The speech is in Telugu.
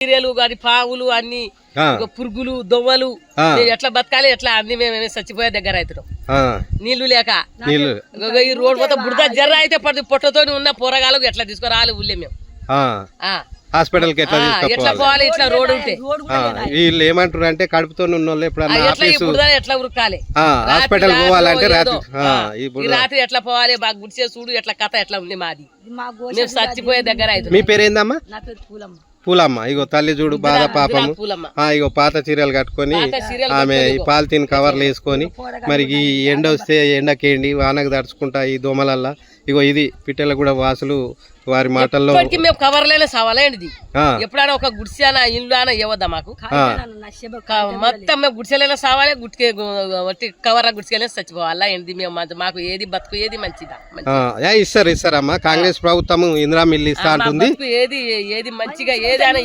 చీరలు కానీ పావులు అన్ని పురుగులు. మేము ఎట్లా బతకాలి ఎట్లా అన్ని మేము చచ్చిపోయే దగ్గర అవుతున్నాం. ఆ, నీళ్ళు లేక. ఈ రోడ్ మొత్తం బుడద జర్ర అయితే పడి పొట్టతో ఉన్న పోరగాళ్ళకు ఎట్లా తీసుకురావాలి ఊళ్ళే మేము. ఆ, ఆ. హాస్పిటల్కి ఎట్లా పోవాలి ఇట్లా రోడ్ ఉంటే. ఆ, వీళ్ళు ఏమంటారు అంటే కడుపుతో ఉన్న వాళ్ళు ఆ, ఎప్పుడన్నా ఎట్లా ఉరకాలి? హాస్పిటల్ రాత్రి పోవాలంటే రాత్రి ఎట్లా పోవాలి బాగా గుడిసే చూడు ఎట్లా కథ ఎట్లా ఉంది మాది. మా మేము చచ్చిపోయే దగ్గర మీ పేరేందమ్మా? నా పేరు పూలమ్మ. పూలమ్మ. ఇగో తల్లి చూడు బాధ పాపము. ఇగో పాత చీరలు కట్టుకొని ఆమె ఈ పాలిథిన్ కవర్లు వేసుకొని మరి ఈ ఎండ వస్తే ఎండకేండి వానకు తడుచుకుంటా ఈ దోమలల్లా. ఇగో ఇది పిట్టెల కూడా వాసులు వారి మాటల్లో మేము కవర్లేనే సవాలేంటిది ఆ, ఎప్పుడైనా ఒక గుడిసెనా ఇల్లు అయినా ఇవ్వద్దా మాకు? మొత్తం మేము గుడిసెలైనా సావాలి గుడికే వట్టి కవర్ గుడిసెలైనా చచ్చిపోవాలా ఏంటి మేము మాకు ఏది బతుకు ఏది మంచిదా? ఇస్తారు ఇస్తారమ్మా. కాంగ్రెస్ ప్రభుత్వం ఇందిరా మిల్లు ఇస్తా బతుకు ఏది ఏది మంచిగా ఏది అని